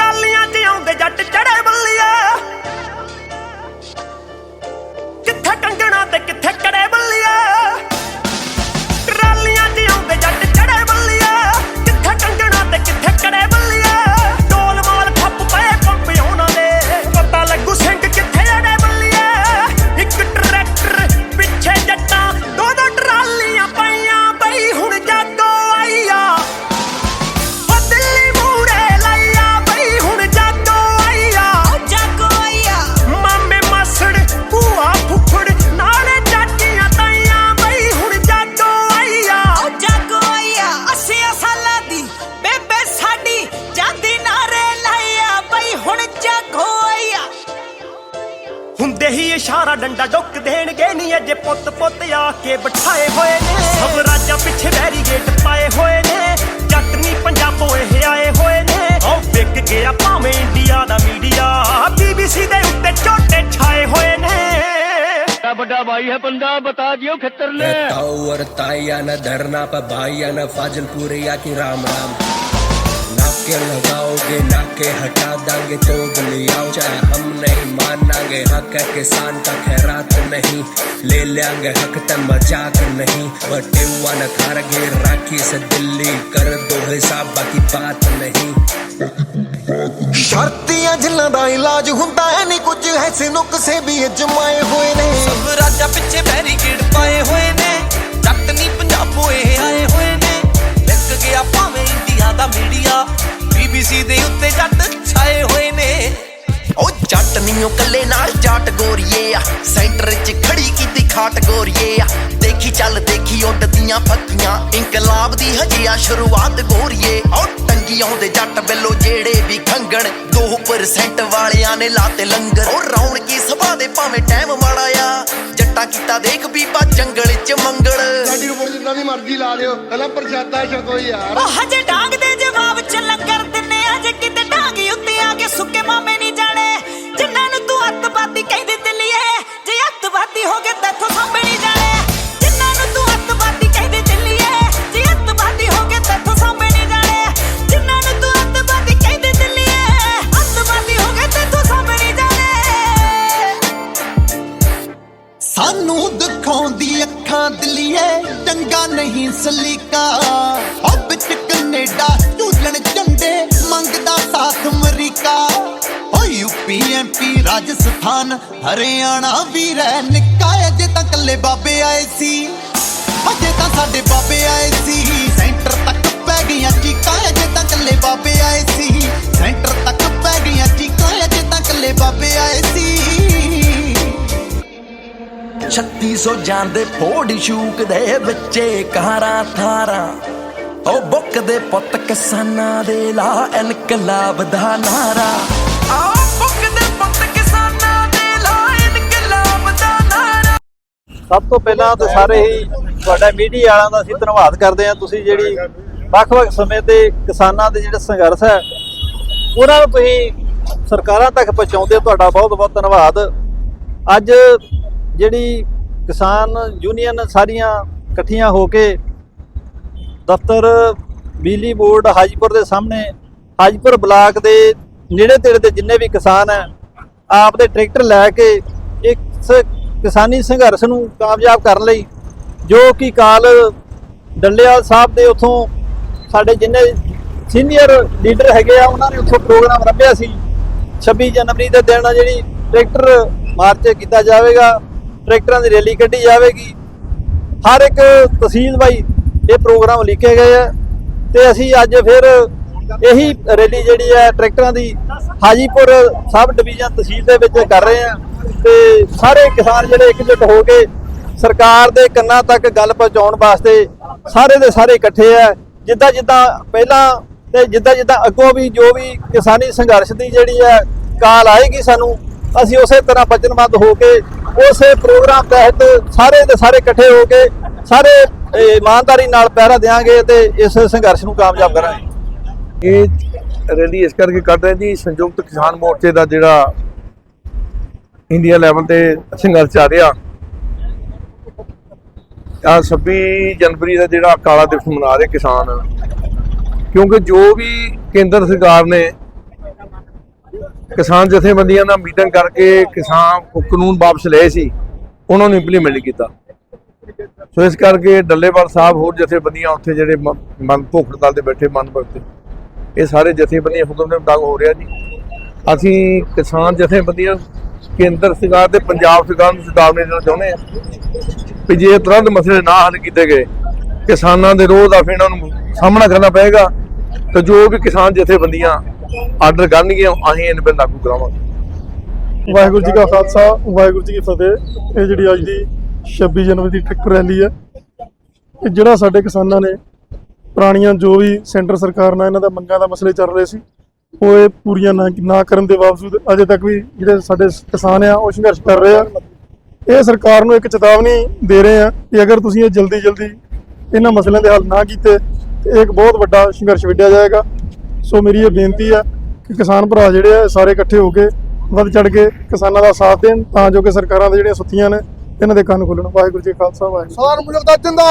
ਟਰਾਲੀਆਂ 'ਚ ਆਉਂਦੇ ਜੱਟ ਚੜ ਹੁੰਦੇ ਹੀ ਇਸ਼ਾਰਾ ਡੰਡਾ ਡੁੱਕ ਦੇਣਗੇ ਨਹੀਂ ਅਜੇ ਪੁੱਤ ਪੁੱਤ ਆ ਕੇ ਬਿਠਾਏ ਹੋਏ ਨੇ ਸਭ ਰਾਜਾਂ ਪਿੱਛੇ ਬੈਰੀਗੇਟ ਪਾਏ ਹੋਏ ਨੇ ਜੱਟ ਨਹੀਂ ਪੰਜਾਬੋਂ ਇਹ ਆਏ ਹੋਏ ਨੇ ਉਹ ਵਿਕ ਗਿਆ ਭਾਵੇਂ ਇੰਡੀਆ ਦਾ ਮੀਡੀਆ ਬੀਬੀਸੀ ਦੇ ਉੱਤੇ ਝੋਟੇ ਛਾਏ ਹੋਏ ਨੇ बड़ा बड़ा भाई है बंदा बता दियो खतर ले ताऊ और ताइया न धरना पर भाइया न फाजलपुर या की राम राम नाके लगाओगे नाके हटा देंगे तो बलियाओ चाहे हम नहीं मानांगे हक है किसान का खैरात नहीं ले लेंगे हक त मजाक नहीं बटे हुआ न खारगे राखी से दिल्ली कर दो हिसाब बाकी बात नहीं ਸ਼ਰਤੀਆਂ ਜਿਨ੍ਹਾਂ ਦਾ ਇਲਾਜ ਹੁੰਦਾ ਹੈ ਨਹੀਂ ਕੁਝ ਐਸੇ ਨੁਕਸੇ ਵੀ ਅਜਮਾਏ ਹੋਏ ਨੇ ਸਭ ਰਾਜਾਂ ਪਿੱਛੇ ਬੈਰੀਕੇਡ ਪਾਏ ਹੋਏ ਨੇ ਜੱਟ ਨਹੀਂ ਪੰਜਾਬੋਂ ਇਹ ਆਏ ਹੋਏ ਦਾ ਮੀਡੀਆ। ਬੀਬੀਸੀ ਦੇ ਉੱਤੇ ਜੱਟ ਛਾਏ ਹੋਏ ਨੇ। ਉਹ ਜੱਟ ਨਹੀਂ ਉਹ ਕੱਲੇ ਨਾਲ ਜਾਟ ਗੋਰੀਏ ਆ। ਸੈਂਟਰ 'ਚ ਖੜੀ ਕੀਤੀ ਖਾਟ ਗੋਰੀਏ ਆ। ਦੇਖੀ ਚੱਲ ਦੇਖੀ ਉੱਡਦੀਆਂ ਫੱਕੀਆਂ। ਇਨਕਲਾਬ ਦੀ ਹਜੇ ਆ ਸ਼ੁਰੂਆਤ ਗੋਰੀਏ। ਉਹ ਟੰਗੀ ਆਉਂਦੇ ਜੱਟ ਬਿੱਲੋ ਜਿਹੜੇ ਵੀ ਖੰਗਣ। 2% ਵਾਲਿਆਂ ਨੇ ਲਾਤੇ ਲੰਗਰ। ਉਹ ਰੌਣਕੀ ਸਭਾ ਦੇ ਭਾਵੇਂ ਟਾਈਮ ਮਾੜਾ ਆ। ਜੱਟਾਂ ਕੀਤਾ ਦੇਖ ਬੀਬਾ ਜੰਗਲ 'ਚ ਮੰਗਲ। ਸਾਡੀ ਉੱਪਰ ਜਿੰਨਾ ਦੀ ਮਰਜ਼ੀ ਲਾ ਲਿਓ ਪਹਿਲਾਂ ਪ੍ਰਸ਼ਾਦਾ ਛਕੋ ਯਾਰ। ਓ ਹਜੇ ਡਾਂਗ ਦੇ ਜੇ ਉੱਤੇ ਆ ਕੇ ਸੁੱਕੇ ਮਾਮੇ ਨਹੀਂ ਰਾਜਸਥਾਨ, ਹਰਿਆਣਾ ਵੀ ਰਹਿ ਨਿਕਾਏ ਜੇ ਤਾਂ ਕੱਲੇ ਬਾਬੇ ਆਏ ਸੀ। ਅਜੇ ਤਾਂ ਸਾਡੇ ਬਾਬੇ ਆਏ ਸੀ। ਸੈਂਟਰ ਤੱਕ ਪੈ ਗਈਆਂ ਚੀਕਾਂ, ਅਜੇ ਤਾਂ ਕੱਲੇ ਬਾਬੇ ਆਏ ਸੀ। ਸੈਂਟਰ ਤੱਕ ਪੈ ਗਈਆਂ ਚੀਕਾਂ, ਅਜੇ ਤਾਂ ਕੱਲੇ ਬਾਬੇ ਆਏ ਸੀ। 3600 ਜਾਂਦੇ ਫੋੜ ਸ਼ੂਕ ਦੇ ਵਿੱਚੇ ਕਾਰਾਂ ਥਾਰਾਂ। ਉਹ ਬੁੱਕ ਦੇ ਪੁੱਤ ਕਿਸਾਨਾਂ ਦੇ ਲਾ ਇਨਕਲਾਬ ਦਾ ਨਾਰਾ। ਸਭ ਤੋਂ ਪਹਿਲਾਂ ਤਾਂ ਸਾਰੇ ਹੀ ਤੁਹਾਡਾ ਮੀਡੀਆ ਵਾਲਿਆਂ ਦਾ ਅਸੀਂ ਧੰਨਵਾਦ ਕਰਦੇ ਹਾਂ। ਤੁਸੀਂ ਜਿਹੜੀ ਵੱਖ-ਵੱਖ ਸਮੇਂ ਤੇ ਕਿਸਾਨਾਂ ਦੇ ਜਿਹੜੇ ਸੰਘਰਸ਼ ਹੈ, ਉਹਨਾਂ ਨੂੰ ਤੁਸੀਂ ਸਰਕਾਰਾਂ ਤੱਕ ਪਹੁੰਚਾਉਂਦੇ ਹੋ, ਤੁਹਾਡਾ ਬਹੁਤ-ਬਹੁਤ ਧੰਨਵਾਦ। ਅੱਜ ਜਿਹੜੀ ਕਿਸਾਨ ਯੂਨੀਅਨ ਸਾਰੀਆਂ ਇਕੱਠੀਆਂ ਹੋ ਕੇ ਦਫ਼ਤਰ, ਬਿਜਲੀ ਬੋਰਡ ਹਾਜੀਪੁਰ ਦੇ ਸਾਹਮਣੇ, ਹਾਜੀਪੁਰ ਬਲਾਕ ਦੇ ਨੇੜੇ ਤੇੜੇ ਦੇ ਜਿੰਨੇ ਵੀ ਕਿਸਾਨ ਹੈ, ਆਪ ਦੇ ਟਰੈਕਟਰ ਲੈ ਕੇ ਇਸ ਕਿਸਾਨੀ ਸੰਘਰਸ਼ ਨੂੰ ਕਾਮਯਾਬ ਕਰਨ ਲਈ ਜੋ ਕਿ ਕਾਲ ਡੱਲੇਵਾਲ ਸਾਹਿਬ ਦੇ ਉਥੋਂ ਸਾਡੇ ਜਿੰਨੇ ਸੀਨੀਅਰ ਲੀਡਰ ਹੈਗੇ ਆ, ਉਹਨਾਂ ਨੇ ਉਥੋਂ ਪ੍ਰੋਗਰਾਮ ਰੱਖਿਆ ਸੀ। 26 ਜਨਵਰੀ ਦੇ ਦਿਨ ਜਿਹੜੀ ਟਰੈਕਟਰ ਮਾਰਚ ਕੀਤਾ ਜਾਵੇਗਾ, ਟਰੈਕਟਰਾਂ ਦੀ ਰੈਲੀ ਕੱਢੀ ਜਾਵੇਗੀ। ਹਰ ਇੱਕ ਤਹਿਸੀਲ ਬਾਈ ਇਹ ਪ੍ਰੋਗਰਾਮ ਲਿਖੇ ਗਏ ਆ ਤੇ ਅਸੀਂ ਅੱਜ ਫਿਰ ਇਹੀ ਰੈਲੀ ਜਿਹੜੀ ਹੈ ਟਰੈਕਟਰਾਂ ਦੀ ਹਾਜੀਪੁਰ ਸਬ ਡਿਵੀਜ਼ਨ ਤਹਿਸੀਲ ਦੇ ਵਿੱਚ ਕਰ ਰਹੇ ਆ। ਤੇ ਸਾਰੇ ਕਿਸਾਨ ਜਿਹੜੇ ਇਕਜੁੱਟ ਹੋ ਕੇ ਸਰਕਾਰ ਦੇ ਕੰਨਾਂ ਤੱਕ ਗੱਲ ਪਹੁੰਚਾਉਣ ਵਾਸਤੇ ਸਾਰੇ ਦੇ ਸਾਰੇ ਇਕੱਠੇ ਆ। ਜਿੱਦਾਂ ਜਿੱਦਾਂ ਪਹਿਲਾਂ ਤੇ ਜਿੱਦਾਂ ਜਿੱਦਾਂ ਅੱਗੋਂ ਵੀ ਜੋ ਵੀ ਕਿਸਾਨੀ ਸੰਘਰਸ਼ ਦੀ ਜਿਹੜੀ ਹੈ ਕਾਲ ਆਏਗੀ ਸਾਨੂੰ, ਅਸੀਂ ਉਸੇ ਤਰ੍ਹਾਂ ਵਚਨਬੱਧ ਹੋ ਕੇ ਉਸੇ ਪ੍ਰੋਗਰਾਮ ਤਹਿਤ ਸਾਰੇ ਦੇ ਸਾਰੇ ਇਕੱਠੇ ਹੋ ਕੇ ਸਾਰੇ ਇਮਾਨਦਾਰੀ ਨਾਲ ਪਹਿਰਾ ਦੇਵਾਂਗੇ ਤੇ ਇਸ ਸੰਘਰਸ਼ ਨੂੰ ਕਾਮਯਾਬ ਕਰਾਂਗੇ। ਇਹ ਰੈਲੀ ਇਸ ਕਰਕੇ ਕੱਢ ਰਹੇ ਜੀ, ਸੰਯੁਕਤ ਕਿਸਾਨ ਮੋਰਚੇ ਦਾ ਜਿਹੜਾ ਇੰਡੀਆ ਲੈਵਲ ਤੇ ਸੰਘਰਸ਼ ਚੱਲ ਰਿਹਾ। ਆ 26 ਜਨਵਰੀ ਦਾ ਜਿਹੜਾ ਕਾਲਾ ਦਿਵਸ ਮਨਾ ਰਹੇ ਕਿਸਾਨ। ਕਿਉਂਕਿ ਜੋ ਵੀ ਕੇਂਦਰ ਸਰਕਾਰ ਨੇ ਕਿਸਾਨ ਜਥੇਬੰਦੀਆਂ ਨਾਲ ਮੀਟਿੰਗ ਕਰਕੇ ਕਿਸਾਨ ਕਾਨੂੰਨ ਵਾਪਸ ਲਏ ਸੀ, ਉਹਨਾਂ ਨੂੰ ਇੰਪਲੀਮੈਂਟ ਕੀਤਾ। ਸੋ ਇਸ ਕਰਕੇ ਡੱਲੇਵਾਲ ਸਾਹਿਬ ਹੋਰ ਜਥੇਬੰਦੀਆਂ ਉੱਥੇ ਜਿਹੜੇ ਮ- ਮਨ ਭੁੱਖ ਤੇ ਬੈਠੇ, ਮਨ ਭਗਤ, ਇਹ ਸਾਰੇ ਜਥੇਬੰਦੀਆਂ ਹੁਕਮ ਦੇ ਮੁਤਾਬਕ ਹੋ ਰਿਹਾ ਜੀ। ਅਸੀਂ ਕਿਸਾਨ ਜਥੇਬੰਦੀਆਂ ਕੇਂਦਰ ਸਰਕਾਰ ਤੇ ਪੰਜਾਬ ਸਰਕਾਰ ਨੂੰ ਚੇਤਾਵਨੀ ਦੇਣਾ ਚਾਹੁੰਦੇ ਆ ਵੀ ਜੇ ਤੁਰੰਤ ਮਸਲੇ ਨਾ ਹੱਲ ਕੀਤੇ ਗਏ, ਕਿਸਾਨਾਂ ਦੇ ਰੋਹ ਦਾ ਫਿਰ ਇਹਨਾਂ ਨੂੰ ਸਾਹਮਣਾ ਕਰਨਾ ਪਏਗਾ ਤੇ ਜੋ ਵੀ ਕਿਸਾਨ ਜਥੇਬੰਦੀਆਂ ਆਰਡਰ ਕਰਨਗੀਆਂ, ਅਸੀਂ ਇਹਨਾਂ 'ਤੇ ਲਾਗੂ ਕਰਾਵਾਂਗੇ। ਵਾਹਿਗੁਰੂ ਜੀ ਕਾ ਖਾਲਸਾ, ਵਾਹਿਗੁਰੂ ਜੀ ਕੀ ਫਤਿਹ। ਇਹ ਜਿਹੜੀ ਅੱਜ ਦੀ 26 ਜਨਵਰੀ ਦੀ ਟਰੈਕਟਰ ਰੈਲੀ ਹੈ, ਇਹ ਜਿਹੜਾ ਸਾਡੇ ਕਿਸਾਨਾਂ ਨੇ ਪੁਰਾਣੀਆਂ ਜੋ ਵੀ ਸੈਂਟਰ ਸਰਕਾਰ ਨਾਲ ਇਹਨਾਂ ਦਾ ਮੰਗਾਂ ਦਾ ਮਸਲੇ ਚੱਲ ਰਹੇ ਸੀ ਉਹ ਇਹ ਪੂਰੀਆਂ ਨਾ ਨਾ ਕਰਨ ਦੇ ਬਾਵਜੂਦ ਅਜੇ ਤੱਕ ਵੀ ਜਿਹੜੇ ਸਾਡੇ ਕਿਸਾਨ ਆ, ਉਹ ਸੰਘਰਸ਼ ਕਰ ਰਹੇ ਆ। ਇਹ ਸਰਕਾਰ ਨੂੰ ਇੱਕ ਚੇਤਾਵਨੀ ਦੇ ਰਹੇ ਆ ਕਿ ਅਗਰ ਤੁਸੀਂ ਇਹ ਜਲਦੀ ਜਲਦੀ ਇਹਨਾਂ ਮਸਲਿਆਂ ਦੇ ਹੱਲ ਨਾ ਕੀਤੇ, ਤੇ ਇਹ ਇੱਕ ਬਹੁਤ ਵੱਡਾ ਸੰਘਰਸ਼ ਵਿੱਢਿਆ ਜਾਏਗਾ। ਸੋ ਮੇਰੀ ਇਹ ਬੇਨਤੀ ਆ ਕਿ ਕਿਸਾਨ ਭਰਾ ਜਿਹੜੇ ਆ ਸਾਰੇ ਇਕੱਠੇ ਹੋ ਕੇ ਵੱਧ ਚੜ ਕੇ ਕਿਸਾਨਾਂ ਦਾ ਸਾਥ ਦੇਣ, ਤਾਂ ਜੋ ਕਿ ਸਰਕਾਰਾਂ ਦੇ ਜਿਹੜੀਆਂ ਸੁੱਤੀਆਂ ਨੇ, ਇਹਨਾਂ ਦੇ ਕੰਨ ਖੁੱਲਣ। ਵਾਹਿਗੁਰੂ ਜੀ ਖਾਲਸਾ, ਵਾਹਿਗੁਰੂ ਸਾਰ ਮੁਲਕ ਦਾ ਜਿੰਦਾ